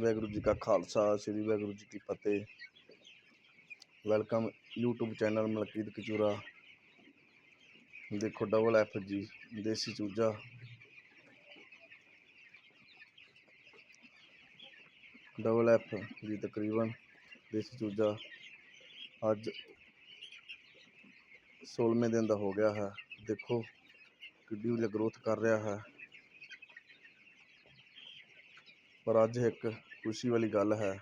ਵਾਹਿਗੁਰੂ ਜੀ ਕਾ ਖਾਲਸਾ, ਸ੍ਰੀ ਵਾਹਿਗੁਰੂ ਜੀ ਕੀ ਫਤਿਹ। Welcome YouTube channel Malkit Kachura. ਦੇਖੋ ਡਬਲ ਐਫ ਜੀ, ਦੇਸੀ ਚੂਜਾ। ਡਬਲ ਐਫ ਜੀ ਤਕਰੀਬਨ ਦੇਸੀ ਚੂਜਾ। ਅੱਜ 16ਵੇਂ ਦਿਨ ਦਾ ਹੋ ਗਿਆ ਹੈ। ਦੇਖੋ ਕਿੱਡੀ ਵਧੀਆ ਗਰੋਥ ਕਰ ਰਿਹਾ ਹੈ। ਪਰ ਅੱਜ ਇੱਕ ਖੁਸ਼ੀ ਵਾਲੀ ਗੱਲ ਹੈ,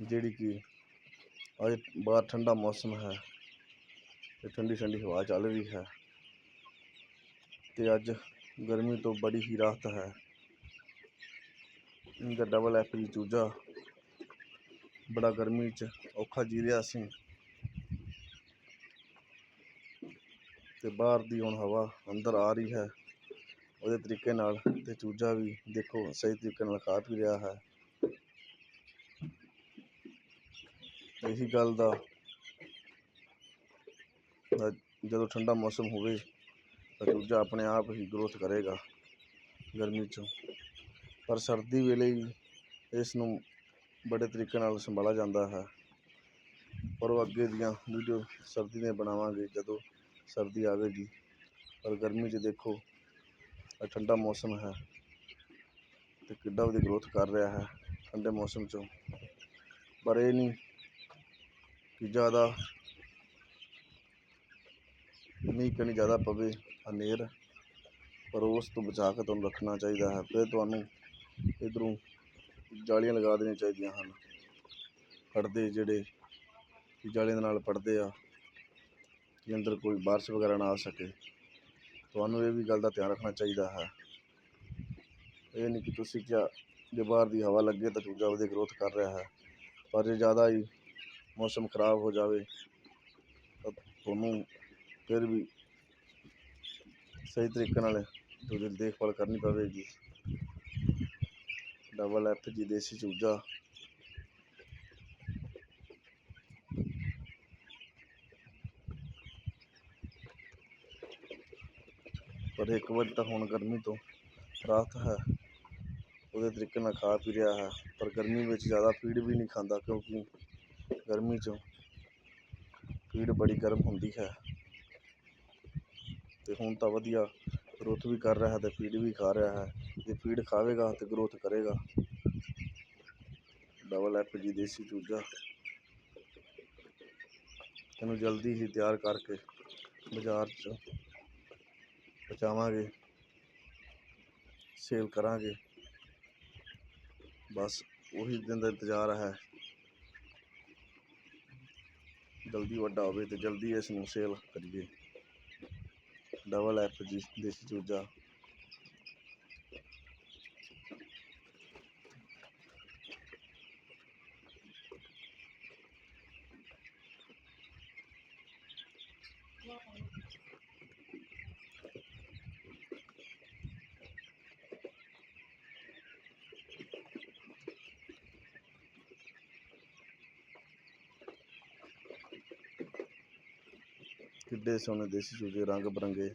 ਜਿਹੜੀ ਕਿ ਅੱਜ ਬਾਹਰ ਠੰਡਾ ਮੌਸਮ ਹੈ, ਤੇ ਠੰਡੀ ਠੰਡੀ ਹਵਾ ਚੱਲ ਰਹੀ ਹੈ, ਤੇ ਅੱਜ ਗਰਮੀ ਤੋਂ ਬੜੀ ਹੀ ਰਾਹਤ ਹੈ। ਇਹਦਾ ਡਬਲ ਐਫ ਜੀ ਚੂਜਾ, ਬੜਾ ਗਰਮੀ 'ਚ ਔਖਾ ਜੀ ਰਿਹਾ ਸੀ। ਤੇ ਬਾਹਰ ਦੀ ਹੁਣ ਹਵਾ ਅੰਦਰ ਆ ਰਹੀ ਹੈ। ਉਹਦੇ ਤਰੀਕੇ ਨਾਲ ਤੇ ਚੂਜਾ ਵੀ ਦੇਖੋ ਸਹੀ ਤਰੀਕੇ ਨਾਲ ਖਾ ਪੀ ਰਿਹਾ ਹੈ। ਇਹੀ ਗੱਲ ਦਾ ਜਦੋਂ ਠੰਡਾ ਮੌਸਮ ਹੋਵੇ ਤਾਂ ਚੂਜਾ ਆਪਣੇ ਆਪ ਹੀ ਗਰੋਥ ਕਰੇਗਾ ਗਰਮੀ 'ਚੋਂ। ਪਰ ਸਰਦੀ ਵੇਲੇ ਇਸ ਨੂੰ ਬੜੇ ਤਰੀਕੇ ਨਾਲ ਸੰਭਾਲਿਆ ਜਾਂਦਾ ਹੈ। ਪਰ ਉਹ ਅੱਗੇ ਦੀਆਂ ਵੀਡੀਓ ਸਰਦੀ ਦੀਆਂ ਬਣਾਵਾਂਗੇ ਜਦੋਂ ਸਰਦੀ ਆਵੇਗੀ। ਪਰ ਗਰਮੀ 'ਚ ਦੇਖੋ ਇਹ ਠੰਡਾ ਮੌਸਮ ਹੈ ਤੇ ਕਿੱਡਾ ਵਧੀਆ ਗਰੋਥ ਕਰ ਰਿਹਾ ਹੈ ਠੰਡੇ ਮੌਸਮ 'ਚੋਂ। ਪਰ ਇਹ ਨਹੀਂ ਕਿ ਜ਼ਿਆਦਾ ਮੀਂਹ ਕਣੀ ਜ਼ਿਆਦਾ ਪਵੇ, ਹਨੇਰ, ਪਰ ਉਸ ਤੋਂ ਬਚਾ ਕੇ ਤੁਹਾਨੂੰ ਰੱਖਣਾ ਚਾਹੀਦਾ ਹੈ। ਫਿਰ ਤੁਹਾਨੂੰ ਇੱਧਰੋਂ ਜਾਲੀਆਂ ਲਗਾ ਦੇਣੀਆਂ ਚਾਹੀਦੀਆਂ ਹਨ। ਪਰਦੇ ਜਿਹੜੇ ਕਿ ਜਾਲੀਆਂ ਦੇ ਨਾਲ ਪੜਦੇ ਆ, ਕਿ ਅੰਦਰ ਕੋਈ ਬਾਰਿਸ਼ ਵਗੈਰਾ ਨਾ ਆ ਸਕੇ। ਤੁਹਾਨੂੰ ਇਹ ਵੀ ਗੱਲ ਦਾ ਧਿਆਨ ਰੱਖਣਾ ਚਾਹੀਦਾ ਹੈ। ਇਹ ਨਹੀਂ ਕਿ ਤੁਸੀਂ ਕਿਆ ਜੇ ਬਾਹਰ ਦੀ ਹਵਾ ਲੱਗੇ ਤਾਂ ਚੂਜਾ ਉਹਦੀ ਗਰੋਥ ਕਰ ਰਿਹਾ ਹੈ। ਪਰ ਜੇ ਜ਼ਿਆਦਾ ਹੀ ਮੌਸਮ ਖਰਾਬ ਹੋ ਜਾਵੇ, ਤਾਂ ਤੁਹਾਨੂੰ ਫਿਰ ਵੀ ਸਹੀ ਤਰੀਕੇ ਨਾਲ ਉਹਦੀ ਦੇਖਭਾਲ ਕਰਨੀ ਪਵੇਗੀ। ਡਬਲ ਐਫ ਜੀ, ਦੇਸੀ ਚੂਜਾ ਪਰ ਇੱਕ ਵਾਰੀ ਤਾਂ ਹੁਣ ਗਰਮੀ ਤੋਂ ਰਾਹਤ ਹੈ। ਉਹਦੇ ਤਰੀਕੇ ਨਾਲ ਖਾ ਪੀ ਰਿਹਾ ਹੈ। ਪਰ ਗਰਮੀ ਵਿੱਚ ਜ਼ਿਆਦਾ ਫੀਡ ਵੀ ਨਹੀਂ ਖਾਂਦਾ ਕਿਉਂਕਿ ਗਰਮੀ 'ਚੋਂ ਫੀਡ ਬੜੀ ਗਰਮ ਹੁੰਦੀ ਹੈ। ਤੇ ਹੁਣ ਤਾਂ ਵਧੀਆ ਗਰੋਥ ਵੀ ਕਰ ਰਿਹਾ ਹੈ ਤੇ ਫੀਡ ਵੀ ਖਾ ਰਿਹਾ ਹੈ। ਜੇ ਫੀਡ ਖਾਵੇਗਾ ਤੇ ਗਰੋਥ ਕਰੇਗਾ। ਡਬਲ ਐਫ ਜੀ ਦੇਸੀ ਚੂਜਾ। ਇਹਨੂੰ ਜਲਦੀ ਹੀ ਤਿਆਰ ਕਰਕੇ ਬਾਜ਼ਾਰ 'ਚ ਪਹੁੰਚਾਵਾਂਗੇ ਸੇਲ ਕਰਾਂਗੇ। ਬਸ ਉਹੀ ਦਿਨ ਦਾ ਇੰਤਜ਼ਾਰ ਹੈ। ਜਲਦੀ ਵੱਡਾ ਹੋਵੇ ਤੇ ਜਲਦੀ ਇਸ ਨੂੰ ਸੇਲ ਕਰੀਏ। ਡਬਲ ਐਫ ਜੀ, ਦੇਸੀ ਚੂਜਾ। ਕਿੱਡੇ ਸੋਹਣੇ ਦੇਸੀ ਚੂਜੇ ਰੰਗ ਬਰੰਗੇ।